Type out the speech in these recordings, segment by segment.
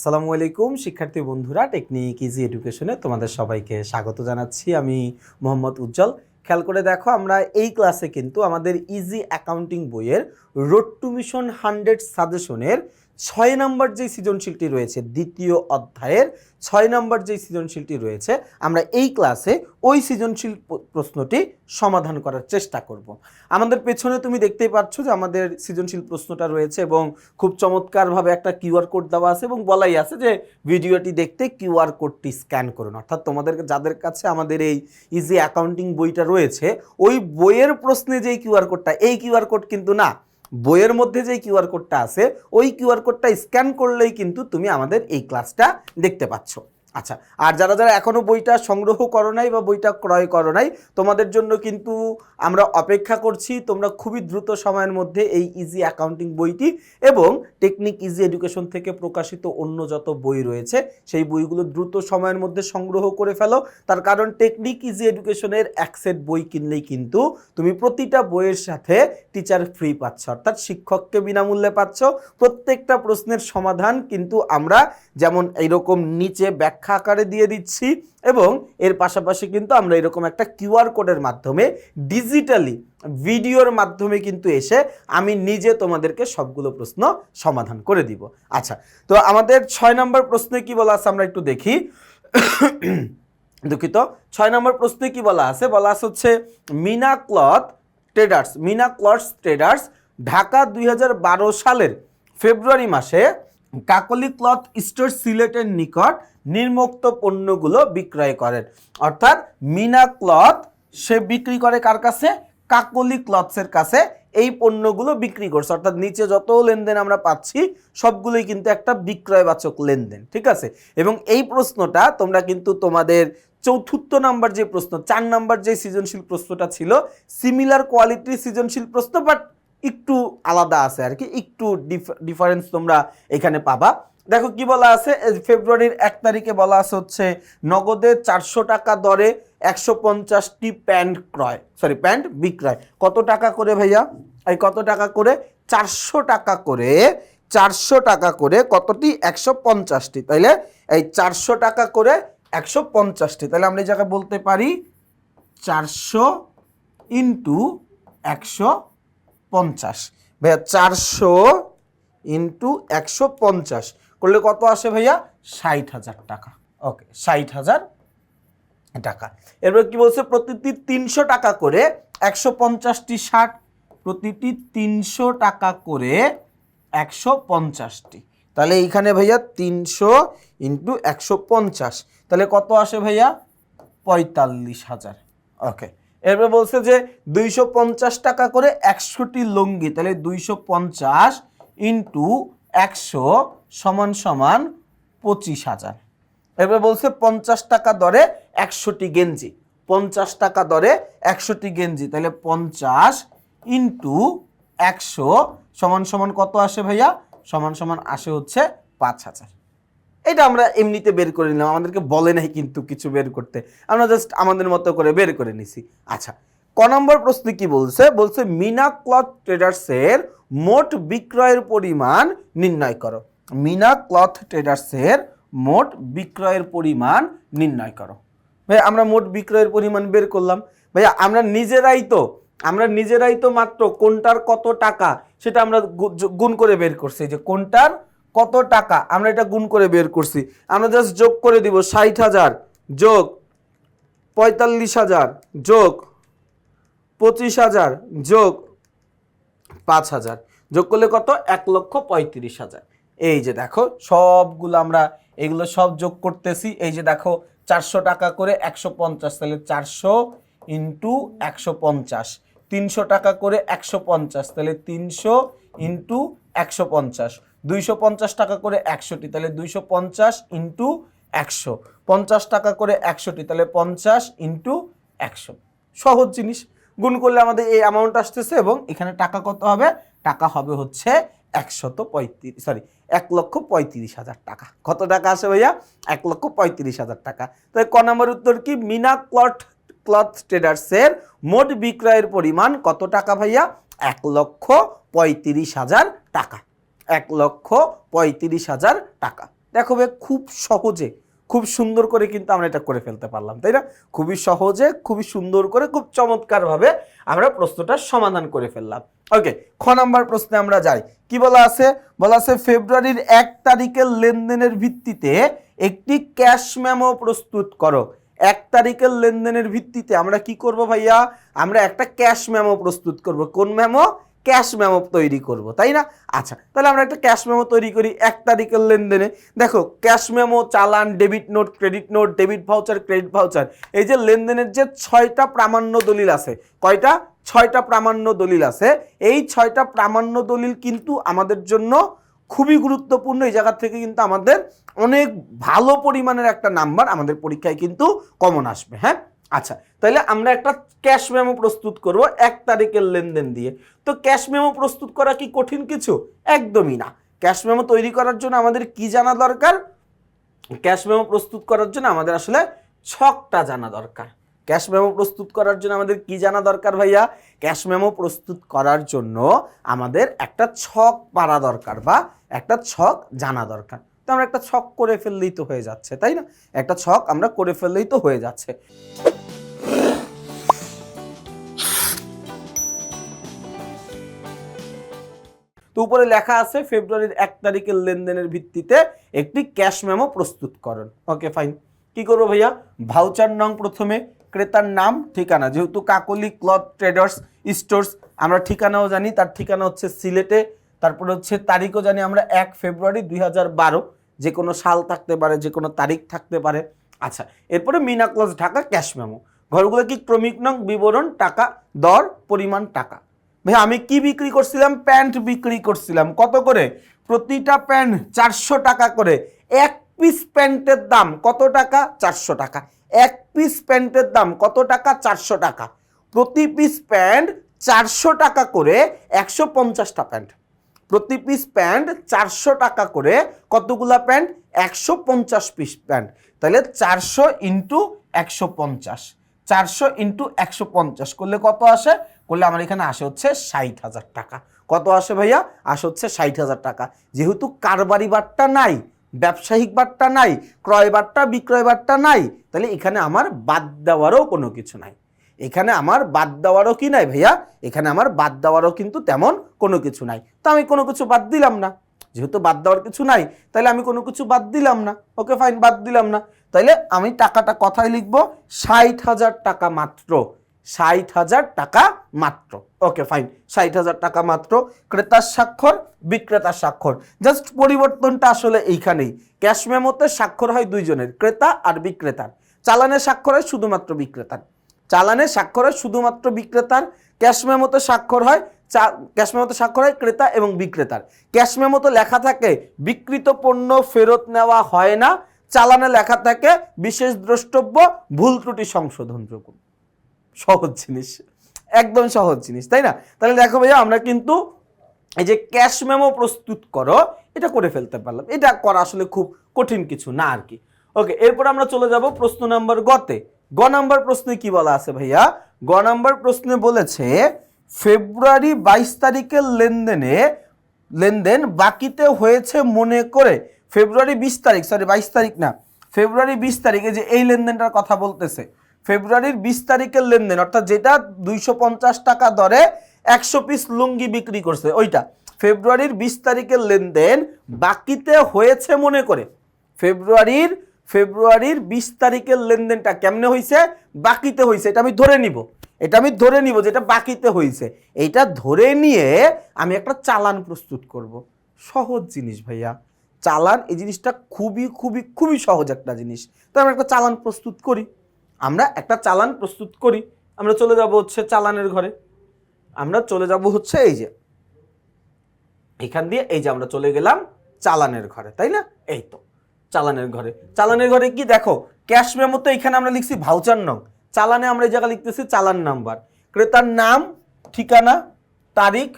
আসসালামু আলাইকুম, শিক্ষার্থী বন্ধুরা টেকনিক ইজি এডুকেশনে তোমাদের সবাইকে স্বাগত জানাচ্ছি। আমি মোহাম্মদ উজ্জ্বল। খেয়াল করে দেখো, আমরা এই ক্লাসে কিন্তু আমাদের ইজি অ্যাকাউন্টিং বইয়ের রোড টু মিশন হান্ড্রেড সাজেশনের ছয় নম্বর যে সৃজনশীলটি রয়েছে, দ্বিতীয় অধ্যায়ের ছয় নম্বর যে সৃজনশীলটি রয়েছে, আমরা এই ক্লাসে ওই সৃজনশীল প্রশ্নটি সমাধান করার চেষ্টা করব। আমাদের পেছনে তুমি দেখতেই পাচ্ছ যে আমাদের সৃজনশীল প্রশ্নটা রয়েছে এবং খুব চমৎকারভাবে একটা কিউআর কোড দেওয়া আছে এবং বলাই আছে যে ভিডিওটি দেখতে কিউআর কোডটি স্ক্যান করুন। অর্থাৎ তোমাদের যাদের কাছে আমাদের এই ইজি অ্যাকাউন্টিং বইটা রয়েছে, ওই বইয়ের প্রশ্নে যেই কিউআর কোডটা, এই কিউআর কোড কিন্তু না বইয়ের মধ্যে যে কিউআর কোডটা আছে, ওই কিউআর কোডটা স্ক্যান করলেই কিন্তু তুমি আমাদের এই ক্লাসটা দেখতে পাচ্ছ। আচ্ছা আর যারা যারা এখনও বইটা সংগ্রহ করো নাই বা বইটা ক্রয় করো নাই, তোমাদের জন্য কিন্তু আমরা অপেক্ষা করছি তোমরা খুবই দ্রুত সময়ের মধ্যে এই ইজি অ্যাকাউন্টিং বইটি এবং টেকনিক ইজি এডুকেশন থেকে প্রকাশিত অন্য যত বই রয়েছে, সেই বইগুলো দ্রুত সময়ের মধ্যে সংগ্রহ করে ফেলো। তার কারণ টেকনিক ইজি এডুকেশনের এক সেট বই কিনলেই কিন্তু তুমি প্রতিটা বইয়ের সাথে টিচার ফ্রি পাচ্ছ, অর্থাৎ শিক্ষককে বিনামূল্যে পাচ্ছ। প্রত্যেকটা প্রশ্নের সমাধান কিন্তু আমরা যেমন এইরকম নিচে ব্যাখ্যা আকারে দিয়ে দিচ্ছি এবং এর পাশাপাশি কিন্তু আমরা এরকম একটা কিউআর কোডের মাধ্যমে ডিজিটালি ভিডিওর মাধ্যমে কিন্তু এসে আমি নিজে তোমাদেরকে সবগুলো প্রশ্ন সমাধান করে দিব। আচ্ছা তো আমাদের ছয় নম্বর প্রশ্নে কি বলা আছে আমরা একটু দেখি। দুঃখিত, ছয় নম্বর প্রশ্নে কি বলা আছে? বলা আছে হচ্ছে, Meena cloth traders, Meena cloth traders Dhaka দুই হাজার বারো সালের ফেব্রুয়ারি মাসে কাকলি ক্লথ স্টোর সিলেটের নিকট নির্মুক্ত পণ্যগুলো বিক্রয় করেন। অর্থাৎ মিনা ক্লথ, সে বিক্রি করে কার কাছে? কাকলি ক্লথসের কাছে এই পণ্যগুলো বিক্রি করছে। অর্থাৎ নিচে যত লেনদেন আমরা পাচ্ছি, সবগুলোই কিন্তু একটা বিক্রয়বাচক লেনদেন, ঠিক আছে? এবং এই প্রশ্নটা তোমরা কিন্তু তোমাদের চতুর্থ নাম্বার যে প্রশ্ন, চার নাম্বার যে সৃজনশীল প্রশ্নটা ছিল সিমিলার কোয়ালিটির সৃজনশীল প্রশ্ন বাট একটু আলাদা আছে আর কি, একটু ডিফারেন্স তোমরা এখানে পাবা। দেখো কি বলা আছে? ফেব্রুয়ারির এক তারিখে বলা আছে হচ্ছে নগদে চারশো টাকা দরে একশো পঞ্চাশটি প্যান্ট ক্রয়। সরি প্যান্ট বিক্রয়। কত টাকা করে ভাইয়া? এই কত টাকা করে? চারশো টাকা করে, চারশো টাকা করে কতটি? একশো পঞ্চাশটি। তাইলে এই চারশো টাকা করে একশো পঞ্চাশটি। তাহলে আমরা এই জায়গায় বলতে পারি চারশো ইন্টু একশো পঞ্চাশ। ভাইয়া, চারশো ইন্টু একশো পঞ্চাশ। করলে কত আসে ভাইয়া? ষাট হাজার টাকা। ওকে, ষাট হাজার টাকা। এরপর কি বলছে? প্রতিটি তিনশো টাকা করে একশো পঞ্চাশটি ষাট প্রতিটি তিনশো টাকা করে একশো পঞ্চাশটি। তাহলে এইখানে ভাইয়া তিনশো ইন্টু একশো পঞ্চাশ। তাহলে কত আসে ভাইয়া? পঁয়তাল্লিশ হাজার। ওকে, এরপর বলছে যে দুইশো পঞ্চাশ টাকা করে একশোটি লুঙ্গি। তাহলে দুইশো পঞ্চাশ ইন্টু একশো সমান সমান পঁচিশ হাজার। এরপর বলছে পঞ্চাশ টাকা দরে একশোটি গেঞ্জি। পঞ্চাশ টাকা দরে একশোটি গেঞ্জি। তাহলে পঞ্চাশ ইন্টু একশো সমান সমান কত আসে ভাইয়া? সমান সমান আসে হচ্ছে পাঁচ হাজার। এটা আমরা এমনিতে বের করে নিলাম। আমাদেরকে বলে নাই কিন্তু কিছু বের করতে। আমরা জাস্ট আমাদের মতো করে বের করে নিছি। আচ্ছা ক নম্বর প্রশ্ন কি বলছে? বলছে, মিনা ক্লথ ট্রেডার্সের মোট বিক্রয়ের পরিমাণ নির্ণয় করো। মিনা ক্লথ ট্রেডার্সের মোট বিক্রয়ের পরিমাণ নির্ণয় করো। ভাই, আমরা মোট বিক্রয়ের পরিমাণ বের করলাম। ভাইয়া আমরা নিজেরাই তো, আমরা নিজেরাই তো মাত্র কোনটার কত টাকা সেটা আমরা গুণ করে বের করছি। যে কোনটার কত টাকা আমরা এটা গুণ করে বের করছি। আমরা জাস্ট যোগ করে দিব ষাট হাজার, যোগ পঁয়তাল্লিশ হাজার, যোগ পঁচিশ হাজার, যোগ পাঁচ হাজার, যোগ করলে কত? এক লক্ষ পঁয়ত্রিশ হাজার। এই যে দেখো, সবগুলো আমরা এগুলো সব যোগ করতেছি। এই যে দেখো, চারশো টাকা করে একশো পঞ্চাশ, তাহলে চারশো ইন্টু একশো পঞ্চাশ। তিনশো টাকা করে একশো পঞ্চাশ, তাহলে তিনশো ইন্টু একশো পঞ্চাশ। দুইশো পঞ্চাশ টাকা করে একশোটি, তাহলে দুইশো পঞ্চাশ ইন্টু একশো। পঞ্চাশ টাকা করে একশোটি, তাহলে পঞ্চাশ ইন্টু একশো। সহজ জিনিস। গুণ করলে আমাদের এই অ্যামাউন্ট আসতেছে এবং এখানে টাকা কত হবে? টাকা হবে হচ্ছে একশত পঁয়ত্রিশ সরি এক লক্ষ পঁয়ত্রিশ হাজার টাকা। কত টাকা আসে ভাইয়া? এক লক্ষ পঁয়ত্রিশ হাজার টাকা। তাই ক নম্বর উত্তর কি? মিনা ক্লট ক্লথ ট্রেডার্সের মোট বিক্রয়ের পরিমাণ কত টাকা ভাইয়া? এক লক্ষ পঁয়ত্রিশ হাজার টাকা। এক লক্ষ পঁয়ত্রিশ হাজার টাকা। দেখো খুব সহজে খুব সুন্দর করে কিন্তু আমরা এটা করে ফেলতে পারলাম, তাই না? খুবই সহজে, খুবই সুন্দর করে, খুব চমৎকারভাবে আমরা প্রশ্নটা সমাধান করে ফেললাম। ওকে খ নাম্বার প্রশ্নে আমরা যাই। কি বলা আছে? বলা আছে, ফেব্রুয়ারির এক তারিখের লেনদেনের ভিত্তিতে একটি ক্যাশ মেমো প্রস্তুত করো। এক তারিখের লেনদেনের ভিত্তিতে আমরা কি করব ভাইয়া? আমরা একটা ক্যাশ মেমো প্রস্তুত করব। কোন মেমো? ক্যাশ মেমো তৈরি করব, তাই না? আচ্ছা তাহলে আমরা একটা ক্যাশ মেমো তৈরি করি এক তারিখের লেনদেনে। দেখো, ক্যাশ মেমো, চালান, debit note, credit note, debit voucher, credit voucher. এই যে লেনদেনের যে ছয়টা প্রামাণ্য দলিল আছে, কয়টা? ছয়টা প্রামাণ্য দলিল আছে। এই ছয়টা প্রামাণ্য দলিল কিন্তু আমাদের জন্য খুবই গুরুত্বপূর্ণ। এই জায়গা থেকে কিন্তু আমাদের অনেক ভালো পরিমাণের একটা নাম্বার আমাদের পরীক্ষায় কিন্তু কমন আসবে হ্যাঁ? আচ্ছা তাহলে আমরা একটা ক্যাশ মেমো প্রস্তুত করব এক তারিখের লেনদেন দিয়ে। তো ক্যাশ মেমো প্রস্তুত করা কি কঠিন কিছু? একদমই না। ক্যাশ মেমো তৈরি করার জন্য আমাদের কি জানা দরকার? ক্যাশ মেমো প্রস্তুত করার জন্য আমাদের আসলে ছকটা জানা দরকার। ক্যাশ মেমো প্রস্তুত করার জন্য আমাদের কি জানা দরকার ভাইয়া? ক্যাশ মেমো প্রস্তুত করার জন্য আমাদের একটা ছক পারা দরকার বা একটা ছক জানা দরকার। তো আমরা একটা ছক করে ফেললেই তো হয়ে যাচ্ছে, তাই না? একটা ছক আমরা করে ফেললেই তো হয়ে যাচ্ছে। তো উপরে লেখা আছে, ফেব্রুয়ারির এক তারিখের লেনদেনের ভিত্তিতে একটি ক্যাশ মেমো প্রস্তুত করেন। Okay, fine. কি করব ভাইয়া? ভাউচার নং প্রথমে, ক্রেতার নাম, ঠিকানা। যেহেতু কাকলি, ক্লথ ট্রেডার্স, স্টোর্স, আমরা ঠিকানাও জানি, তার ঠিকানা হচ্ছে সিলেটে, তারপরে হচ্ছে তারিখও জানি আমরা এক ফেব্রুয়ারি দুই হাজার বারো। যে কোনো সাল থাকতে পারে, যে কোনো তারিখ থাকতে পারে। আচ্ছা এরপরে Meena cloth Dhaka cash memo. ঘরগুলো কি ক্রমিক নং, বিবরণ, টাকা, দর, পরিমাণ, টাকা? ভাই, আমি কি বিক্রি করছিলাম? প্যান্ট বিক্রি করছিলাম। কত করে? প্রতিটা প্যান্ট চারশো টাকা করে। এক পিস প্যান্টের দাম কত টাকা? চারশো টাকা। এক পিস প্যান্টের দাম কত টাকা? চারশো টাকা। প্রতি পিস প্যান্ট চারশো টাকা করে একশো পঞ্চাশটা প্যান্ট। প্রতি পিস প্যান্ট চারশো টাকা করে। কতগুলা প্যান্ট? একশো পঞ্চাশ পিস প্যান্ট। তাহলে চারশো ইন্টু একশো পঞ্চাশ। চারশো ইন্টু একশো পঞ্চাশ। করলে কত আসে? করলে আমার এখানে আসে হচ্ছে ষাট হাজার টাকা। কত আসে ভাইয়া? আসে হচ্ছে ষাট হাজার টাকা। যেহেতু কারবারি বারটা নাই, ব্যবসায়িক বারটা নাই, ক্রয় বারটা বিক্রয় বারটা নাই, তাহলে এখানে আমার বাদ দেওয়ারও কোনো কিছু নাই। এখানে আমার বাদ দেওয়ারও কি নাই ভাইয়া? এখানে আমার বাদ দেওয়ারও কিন্তু তেমন কোনো কিছু নাই। তো আমি কোনো কিছু বাদ দিলাম না। যেহেতু বাদ দেওয়ার কিছু নাই, তাহলে আমি কোনো কিছু বাদ দিলাম না। ওকে ফাইন বাদ দিলাম না। তাহলে আমি টাকাটা কথায় লিখব, ষাট হাজার টাকা মাত্র। ষাট হাজার টাকা মাত্র। ওকে ফাইন ষাট হাজার টাকা মাত্র। ক্রেতার স্বাক্ষর, বিক্রেতার স্বাক্ষর। জাস্ট পরিবর্তনটা আসলে এইখানেই। ক্যাশ মেমোতে স্বাক্ষর হয় দুইজনের, ক্রেতা আর বিক্রেতার। চালানের স্বাক্ষর হয় শুধুমাত্র বিক্রেতার। চালানে স্বাক্ষর হয়, শুধুমাত্র বিক্রেতার। ক্যাশ মেমোতে স্বাক্ষর হয়, চা- ক্যাশ মেমোতে স্বাক্ষর হয় ক্রেতা এবং বিক্রেতার। ক্যাশ মেমোতে লেখা থাকে বিকৃত পণ্য ফেরত নেওয়া হয় না, চালানে লেখা থাকে, বিশেষ দ্রষ্টব্য, ভুল ত্রুটি সংশোধন সংশোধনযোগ্য সহজ জিনিস, একদম সহজ জিনিস, তাই না? তাহলে দেখো ভাইয়া, আমরা কিন্তু এই যে ক্যাশ মেমো প্রস্তুত করো, এটা করে ফেলতে পারলাম। এটা করা আসলে খুব কঠিন কিছু না আর কি। ওকে, এরপর আমরা চলে যাব প্রশ্ন নাম্বার গতে। গ নাম্বার প্রশ্নে কি বলা আছে ভাইয়া? গ নাম্বার প্রশ্নে বলেছে, ফেব্রুয়ারি বাইশ তারিখের লেনদেনে, লেনদেন বাকিতে হয়েছে মনে করে। ফেব্রুয়ারি বিশ তারিখ সরি বাইশ তারিখ না। ফেব্রুয়ারি বিশ তারিখে যে এই লেনদেনটার কথা বলতেছে। ফেব্রুয়ারির বিশ তারিখের লেনদেন, অর্থাৎ যেটা দুইশো পঞ্চাশ টাকা দরে একশো পিস লুঙ্গি বিক্রি করছে, ওইটা। ফেব্রুয়ারির বিশ তারিখের লেনদেন বাকিতে হয়েছে মনে করে। ফেব্রুয়ারির ফেব্রুয়ারির বিশ তারিখের লেনদেনটা কেমনে হয়েছে বাকিতে হয়েছে এটা আমি ধরে নিব। এটা আমি ধরে নিব যেটা বাকিতে হয়েছে এইটা ধরে নিয়ে আমি একটা চালান প্রস্তুত করব। সহজ জিনিস ভাইয়া। চালান এই জিনিসটা খুবই খুবই খুবই সহজ একটা জিনিস। তো আমরা একটা চালান প্রস্তুত করি। আমরা একটা চালান প্রস্তুত করি। আমরা চলে যাব হচ্ছে চালানের ঘরে। আমরা চলে যাব হচ্ছে এই যে, এখান দিয়ে এই যে আমরা চলে গেলাম চালানের ঘরে। তাই না? এই তো। চালানের ঘরে। চালানের ঘরে কি দেখো ক্যাশ মেমো তো এখানে আমরা লিখছি ভাউচার নং। চালানে আমরা এই জায়গায় লিখতেছি চালান নাম্বার। ক্রেতার নাম, ঠিকানা, তারিখ,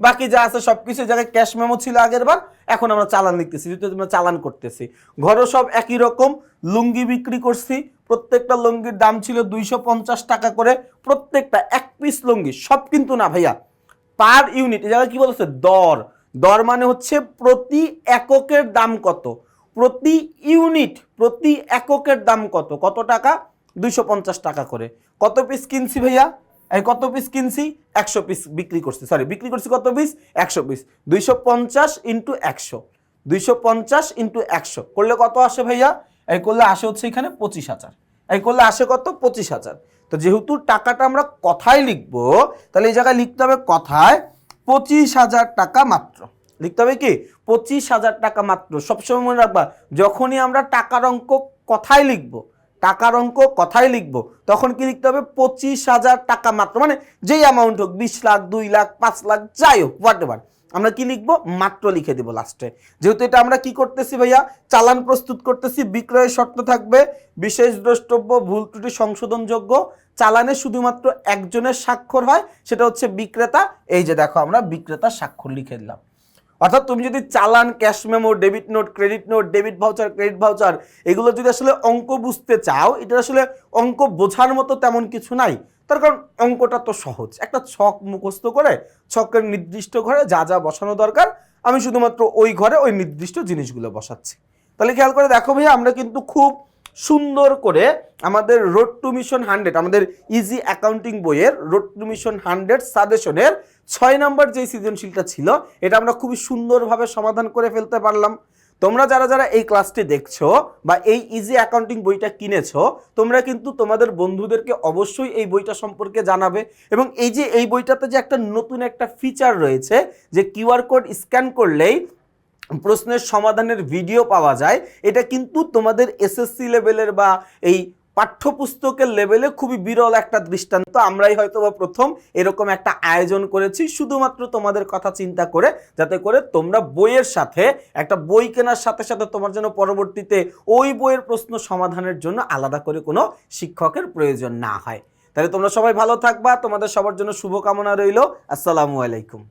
বাকি যা আছে সব কিছু জায়গায় ক্যাশ মেমো ছিল আগের বার, এখন আমরা চালান লিখতেছি, যেহেতু আমরা চালান করতেছি। ঘরও সব একই রকম, লুঙ্গি বিক্রি করছি, প্রত্যেকটা লুঙ্গির দাম ছিল দুইশো পঞ্চাশ টাকা করে, প্রত্যেকটা এক পিস লুঙ্গি, সব কিন্তু না ভাইয়া। পার ইউনিট এই জায়গায় কি বলছে? দর। দর মানে হচ্ছে প্রতি এককের দাম কত? প্রতি ইউনিট, প্রতি এককের দাম কত? কত টাকা? দুইশো পঞ্চাশ টাকা করে। কত পিস কিনছি ভাইয়া? এই কত পিস কিনছি? একশো পিস বিক্রি করছি। সরি বিক্রি করছি কত পিস একশো পিস দুইশো পঞ্চাশ ইন্টু একশো। দুইশো পঞ্চাশ ইন্টু একশো। করলে কত আসে ভাইয়া? এই করলে আসে হচ্ছে এখানে পঁচিশ হাজার। এই করলে আসে কত? পঁচিশ হাজার। তো যেহেতু টাকাটা আমরা কথায় লিখব, তাহলে এই জায়গায় লিখতে হবে কথায় পঁচিশ হাজার টাকা মাত্র। লিখতে হবে কি? পঁচিশ হাজার টাকা মাত্র। সবসময় মনে রাখবা, যখনই আমরা টাকার অঙ্ক কথায় লিখব, টাকার অঙ্ক কথায় লিখব, তখন কি লিখতে হবে? পঁচিশ হাজার টাকা মাত্র। মানে যেই অ্যামাউন্ট হোক, বিশ লাখ, দুই লাখ, পাঁচ লাখ, যাই হোক হোয়াট এভার আমরা কি লিখব? মাত্র লিখে দিব লাস্টে যেহেতু এটা আমরা কি করতেছি ভাইয়া? চালান প্রস্তুত করতেছি, বিক্রয়ের শর্ত থাকবে, বিশেষ দ্রষ্টব্য, ভুল ত্রুটি সংশোধনযোগ্য, চালানে শুধুমাত্র একজনের স্বাক্ষর হয়, সেটা হচ্ছে বিক্রেতা। এই যে দেখো, আমরা বিক্রেতার স্বাক্ষর লিখে দিলাম। অর্থাৎ তুমি যদি চালান, cash memo, debit note, credit note, debit voucher, credit voucher, এগুলো যদি আসলে অঙ্ক বুঝতে চাও, এটা আসলে অঙ্ক বোঝার মতো তেমন কিছু নাই। তার কারণ অঙ্কটা তো সহজ। একটা ছক মুখস্থ করে, ছকের নির্দিষ্ট ঘরে যা যা বসানো দরকার, আমি শুধুমাত্র ওই ঘরে ওই নির্দিষ্ট জিনিসগুলো বসাচ্ছি। তাহলে খেয়াল করে দেখো ভাইয়া, আমরা কিন্তু খুব সুন্দর করে আমাদের রোড টু মিশন হান্ড্রেড আমাদের ইজি অ্যাকাউন্টিং বইয়ের রোড টু মিশন হান্ড্রেড সাজেশনের ছয় নম্বর যে সৃজনশীলটা ছিল, এটা আমরা খুবই সুন্দরভাবে সমাধান করে ফেলতে পারলাম। তোমরা যারা যারা এই ক্লাসটি দেখছ বা এই ইজি অ্যাকাউন্টিং বইটা কিনেছো, তোমরা কিন্তু তোমাদের বন্ধুদেরকে অবশ্যই এই বইটা সম্পর্কে জানাবে এবং এই যে এই বইটাতে যে একটা নতুন একটা ফিচার রয়েছে, যে কিউআর কোড স্ক্যান করলেই প্রশ্নের সমাধানের ভিডিও পাওয়া যায়। এটা কিন্তু তোমাদের এসএসসি লেভেলের বা এই পাঠ্যপুস্তকের লেভেলে খুবই বিরল একটা দৃষ্টান্ত। আমরাই হয়তো বা প্রথম এরকম একটা আয়োজন করেছি, শুধুমাত্র তোমাদের কথা চিন্তা করে, যাতে করে তোমরা বইয়ের সাথে, একটা বই কেনার সাথে সাথে তোমার জন্য পরবর্তীতে ওই বইয়ের প্রশ্ন সমাধানের জন্য আলাদা করে কোনো শিক্ষকের প্রয়োজন না হয়। তাহলে তোমরা সবাই ভালো থাকবা, তোমাদের সবার জন্য শুভকামনা রইল। আসসালামু আলাইকুম।